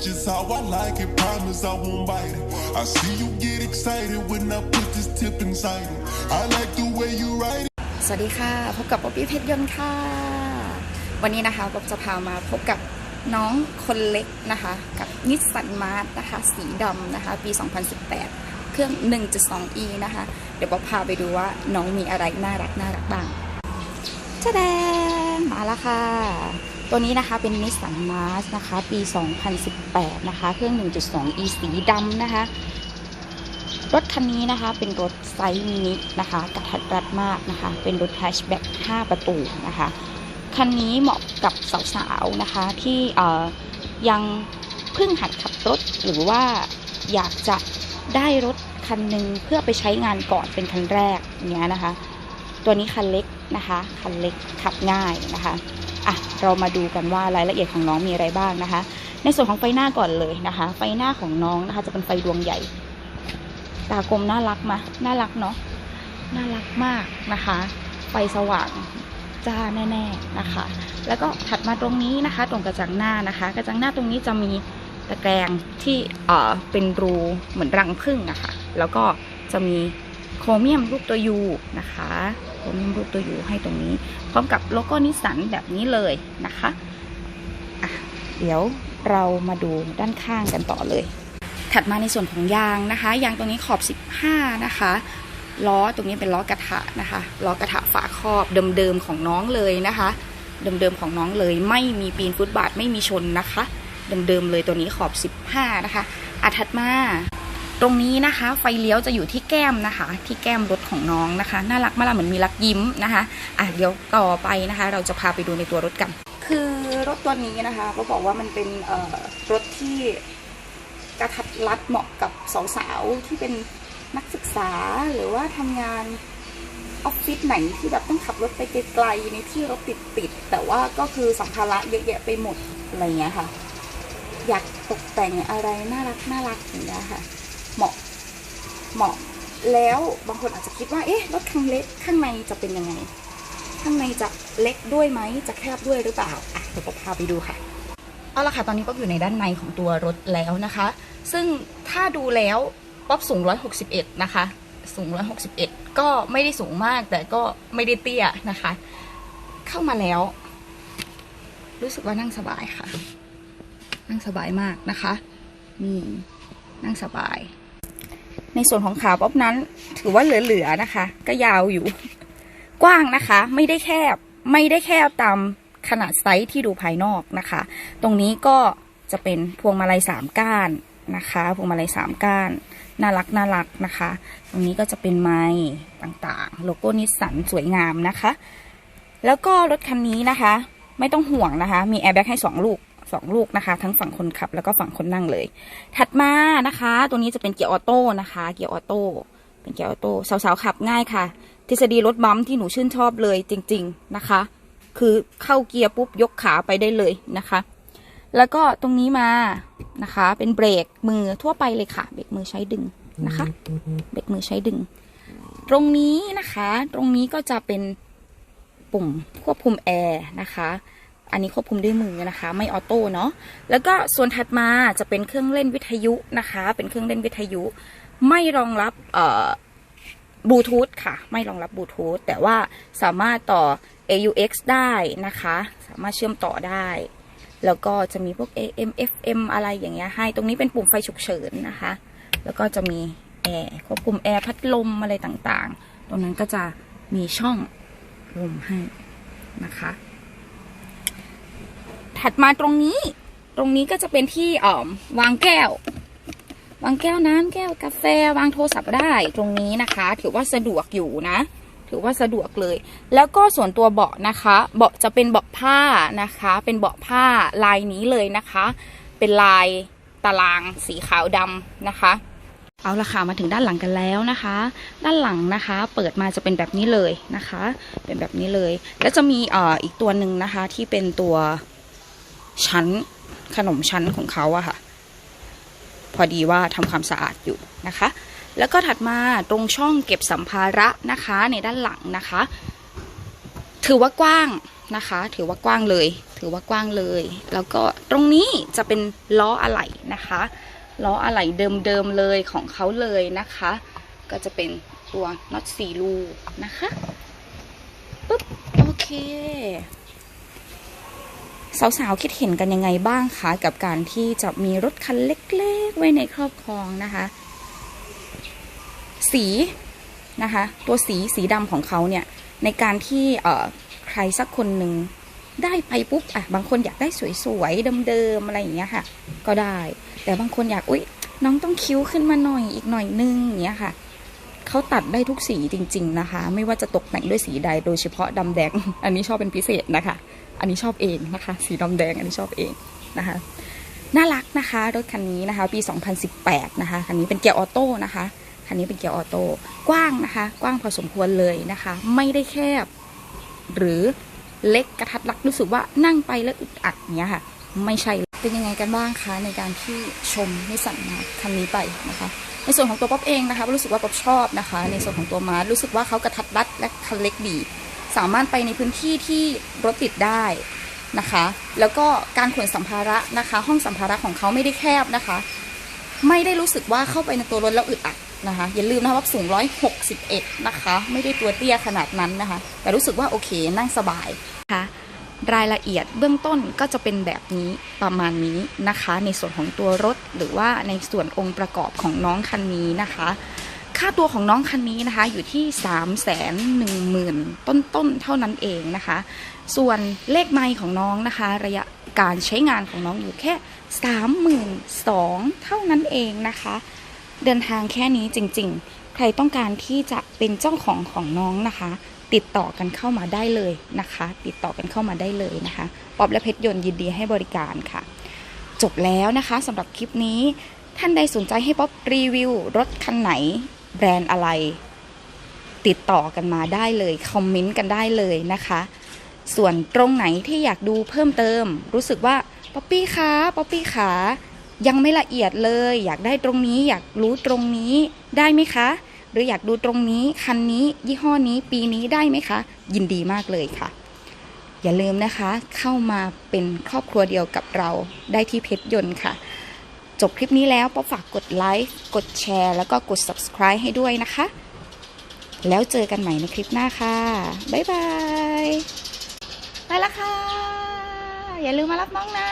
just how I like it. Promise I won't bite it. I see you get excited when I put this tip inside it. I like the way you ride it. สวัสดีค่ะ พบกับป๊อปปี้เพชรยนต์ค่ะ วันนี้นะคะป๊อปจะพามาพบกับน้องคนเล็กนะคะ กับนิสสันมาร์นะคะ สีดำนะคะ ปี 2018 เครื่อง 1.2e นะคะ เดี๋ยวป๊อปพาไปดูว่าน้องมีอะไรน่ารักน่ารักบ้างจ้าแดงมาแล้วค่ะ ตัวนี้นะคะเป็นนิสสันมาร์นะคะ ปี 2018 นะคะ เครื่อง 1.2e สีดำนะคะ รถคันนี้นะคะเป็นรถไซส์มินินะคะกระทัดรัดมากนะคะ เป็นรถแฮชแบ็ก5 ประตูนะคะ คันนี้เหมาะกับสาวๆนะคะที่เอ่อยังเพิ่งหัดขับรถหรือว่าอยากจะได้รถคันหนึ่งเพื่อไปใช้งานก่อนเป็นคันแรกอย่างเงี้ยนะคะ ตัวนี้คันเล็กนะคะ คันเล็กขับง่ายนะคะ อะเรามาดูกันว่ารายละเอียดของน้องมีอะไรบ้างนะคะ ในส่วนของไฟหน้าก่อนเลยนะคะ ไฟหน้าของน้องนะคะ จะเป็นไฟดวงใหญ่ ตากลมน่ารักมาน่ารักเนาะน่ารักมากนะคะ ไฟสว่างจ้าแน่ๆนะคะ แล้วก็ถัดมาตรงนี้นะคะ ตรงกระจังหน้านะคะ กระจังหน้าตรงนี้จะมีตะแกรงที่เอ่อเป็นรูเหมือนรังผึ้งอะคะ่ะ แล้วก็จะมี โครเมียมรูปตัวยูนะคะโครเมียมรูปตัวยูให้ตรงนี้ พร้อมกับโลโก้นิสสันแบบนี้เลยนะคะะเดี๋ยวเรามาดูด้านข้างกันต่อเลย ถัดมาในส่วนของยางนะคะ ยางตรงนี้ขอบ 15 นะคะล้อตรงนี้เป็นล้อกระทะนะคะล้อกระทะฝาครอบเดิมๆของน้องเลยนะคะ เดิมๆของน้องเลย ไม่มีปีนฟุตบาทไม่มีชนนะคะ เดิมๆเลยตัวนี้ขอบ 15 นะคะอาถัดมา ตรงนี้นะคะ ไฟเลี้ยวจะอยู่ที่แก้มนะคะ ที่แก้มรถของน้องนะคะ น่ารักมากเหมือนมีรักยิ้มนะคะอะเดี๋ยวต่อไปนะคะ เราจะพาไปดูในตัวรถกัน คือรถตัวนี้นะคะเขาบอกว่ามันเป็นรถที่กระทัดรัดเหมาะกับสาวๆที่เป็นนักศึกษาหรือว่าทำงานออฟฟิศไหนที่แบบต้องขับรถไปไกลๆในที่รถติดๆแต่ว่าก็คือสัมภาระเยอะแยะไปหมดอะไรเงี้ยค่ะ อยากตกแต่งอะไรน่ารักน่ารักอย่างเงี้ยค่ะ เหมาะเหมาะ แล้วบางคนอาจจะคิดว่าเอ๊ะรถคันเล็กข้างในจะเป็นยังไง ข้างในจะเล็กด้วยไหมจะแคบด้วยหรือเปล่าอะเดี๋ยวผมพาไปดูค่ะเอาละค่ะตอนนี้ป๊อปอยู่ในด้านในของตัวรถแล้วนะคะ ซึ่งถ้าดูแล้วป๊อปสูง 161 นะคะ สูง 161 ก็ไม่ได้สูงมากแต่ก็ไม่ได้เตี้ยนะคะ เข้ามาแล้ว รู้สึกว่านั่งสบายค่ะ นั่งสบายมากนะคะ นี่นั่งสบาย ในส่วนของขาป๊อปนั้น ถือว่าเหลือๆนะคะ ก็ยาวอยู่ กว้างนะคะ ไม่ได้แคบ ไม่ได้แคบตามขนาดไซส์ที่ดูภายนอกนะคะ ตรงนี้ก็จะเป็นพวงมาลัยสามก้านนะคะพวงมาลัยสามก้านน่ารักน่ารักนะคะ ตรงนี้ก็จะเป็นไม้ต่างๆ โลโก้นิสสันสวยงามนะคะ แล้วก็รถคันนี้นะคะ ไม่ต้องห่วงนะคะ มีแอร์แบ็กให้สองลูก สองลูกนะคะ ทั้งฝั่งคนขับแล้วก็ฝั่งคนนั่งเลย ถัดมานะคะ ตัวนี้จะเป็นเกียร์ออโต้นะคะ เกียร์ออโต้เป็นเกียร์ออโต้สาวๆขับง่ายค่ะ ทฤษฎีรถบัมป์ที่หนูชื่นชอบเลยจริง ๆนะคะ คือเข้าเกียร์ปุ๊บยกขาไปได้เลยนะคะ แล้วก็ตรงนี้มานะคะ เป็นเบรกมือทั่วไปเลยค่ะ เบรกมือใช้ดึงนะคะ เบรกมือใช้ดึง ตรงนี้นะคะ ตรงนี้ก็จะเป็นปุ่มควบคุมแอร์นะคะ อันนี้ควบคุมด้วยมือนะคะ ไม่ออโต้เนาะแล้วก็ส่วนถัดมาจะเป็นเครื่องเล่นวิทยุนะคะ เป็นเครื่องเล่นวิทยุ ไม่รองรับบลูทูธค่ะ ไม่รองรับบลูทูธแต่ว่าสามารถต่อ AUX ได้นะคะ สามารถเชื่อมต่อได้ แล้วก็จะมีพวก AM FM อะไรอย่างเงี้ยให้ ตรงนี้เป็นปุ่มไฟฉุกเฉินนะคะ แล้วก็จะมีแอร์ควบคุมแอร์พัดลมอะไรต่างๆ ตรงนั้นก็จะมีช่องลมให้นะคะ ถัดมาตรงนี้ ตรงนี้ก็จะเป็นที่อ่อวางแก้ว วางแก้วน้ำแก้วกาแฟวางโทรศัพท์ได้ตรงนี้นะคะ ถือว่าสะดวกอยู่นะ ถือว่าสะดวกเลย แล้วก็ส่วนตัวเบาะนะคะ เบาะจะเป็นเบาะผ้านะคะ เป็นเบาะผ้าลายนี้เลยนะคะ เป็นลายตารางสีขาวดำนะคะ เอาละค่ะมาถึงด้านหลังกันแล้วนะคะ ด้านหลังนะคะ เปิดมาจะเป็นแบบนี้เลยนะคะ เป็นแบบนี้เลย แล้วจะมีเอ่ออีกตัวหนึ่งนะคะที่เป็นตัว ชั้นขนมชั้นของเขาอะค่ะ พอดีว่าทำความสะอาดอยู่นะคะ แล้วก็ถัดมาตรงช่องเก็บสัมภาระนะคะในด้านหลังนะคะ ถือว่ากว้างนะคะ ถือว่ากว้างเลย ถือว่ากว้างเลย แล้วก็ตรงนี้จะเป็นล้ออะไหล่นะคะล้ออะไหล่เดิมๆเลยของเขาเลยนะคะ ก็จะเป็นตัวน็อตสี่รูนะคะปุ๊บโอเค สาวๆคิดเห็นกันยังไงบ้างคะกับการที่จะมีรถคันเล็กๆ ไว้ในครอบครองนะคะ สีนะคะ ตัวสีสีดำของเขาเนี่ย ในการที่เอ่อใครสักคนหนึ่งได้ไปปุ๊บอะบางคนอยากได้สวยๆเดิมๆอะไรอย่างเงี้ยค่ะ ก็ได้ แต่บางคนอยากอุ๊ยน้องต้องคิ้วขึ้นมาหน่อยอีกหน่อยนึงอย่างเงี้ยค่ะเขาตัดได้ทุกสีจริง ๆนะคะ ไม่ว่าจะตกแต่งด้วยสีใดโดยเฉพาะดำแดง อันนี้ชอบเป็นพิเศษนะคะ อันนี้ชอบเองนะคะ สีดำแดงอันนี้ชอบเองนะคะ น่ารักนะคะรถคันนี้นะคะ ปี 2018 นะคะคันนี้เป็นเกียร์ออโต้นะคะคันนี้เป็นเกียร์ออโต้กว้างนะคะ กว้างพอสมควรเลยนะคะ ไม่ได้แคบ หรือเล็กกระทัดรัดรู้สึกว่านั่งไปแล้วอึดอัดเนี้ยค่ะ ไม่ใช่เป็นยังไงกันบ้างคะในการที่ชมนิสสันมาคันนี้ไปนะคะ ในส่วนของตัวป๊อปเองนะคะรู้สึกว่าป๊อปชอบนะคะ ในส่วนของตัวมาร์รู้สึกว่าเขากระทัดรัดและคันเล็กดี สามารถไปในพื้นที่ที่รถติดได้นะคะ แล้วก็การขนสัมภาระนะคะ ห้องสัมภาระของเขาไม่ได้แคบนะคะ ไม่ได้รู้สึกว่าเข้าไปในตัวรถแล้วอึดอัดนะคะ อย่าลืมนะคะว่าสูง 161 นะคะ ไม่ได้ตัวเตี้ยขนาดนั้นนะคะ แต่รู้สึกว่าโอเคนั่งสบายนะคะรายละเอียดเบื้องต้นก็จะเป็นแบบนี้ประมาณนี้นะคะ ในส่วนของตัวรถหรือว่าในส่วนองค์ประกอบของน้องคันนี้นะคะ ค่าตัวของน้องคันนี้นะคะ อยู่ที่ 3 1 0 0 0 0 ต้นๆ เท่านั้นเองนะคะ ส่วนเลขไมล์ของน้องนะคะ ระยะการใช้งานของน้องอยู่แค่ 32,000 เท่านั้นเองนะคะ เดินทางแค่นี้จริงๆ ใครต้องการที่จะเป็นเจ้าของของน้องนะคะ ติดต่อกันเข้ามาได้เลยนะคะ ติดต่อกันเข้ามาได้เลยนะคะป๊อบและเพชรยนต์ยินดีให้บริการค่ะ จบแล้วนะคะสำหรับคลิปนี้ท่านใดสนใจให้ป๊อบรีวิวรถคันไหน แบรนด์อะไร ติดต่อกันมาได้เลย คอมเมนต์กันได้เลยนะคะ ส่วนตรงไหนที่อยากดูเพิ่มเติม รู้สึกว่าป๊อปปี้คะป๊อปปี้ขายังไม่ละเอียดเลย อยากได้ตรงนี้อยากรู้ตรงนี้ได้ไหมคะ หรืออยากดูตรงนี้คันนี้ ยี่ห้อนี้ปีนี้ได้ไหมคะ ยินดีมากเลยค่ะ อย่าลืมนะคะเข้ามาเป็นครอบครัวเดียวกับเราได้ที่เพชรยนต์ค่ะ จบคลิปนี้แล้วป๊อปฝากกดไลค์กดแชร์ แล้วก็กด subscribe ให้ด้วยนะคะ แล้วเจอกันใหม่ในคลิปหน้าค่ะ บ๊ายบาย ไปละค่ะ อย่าลืมมารับน้องนะ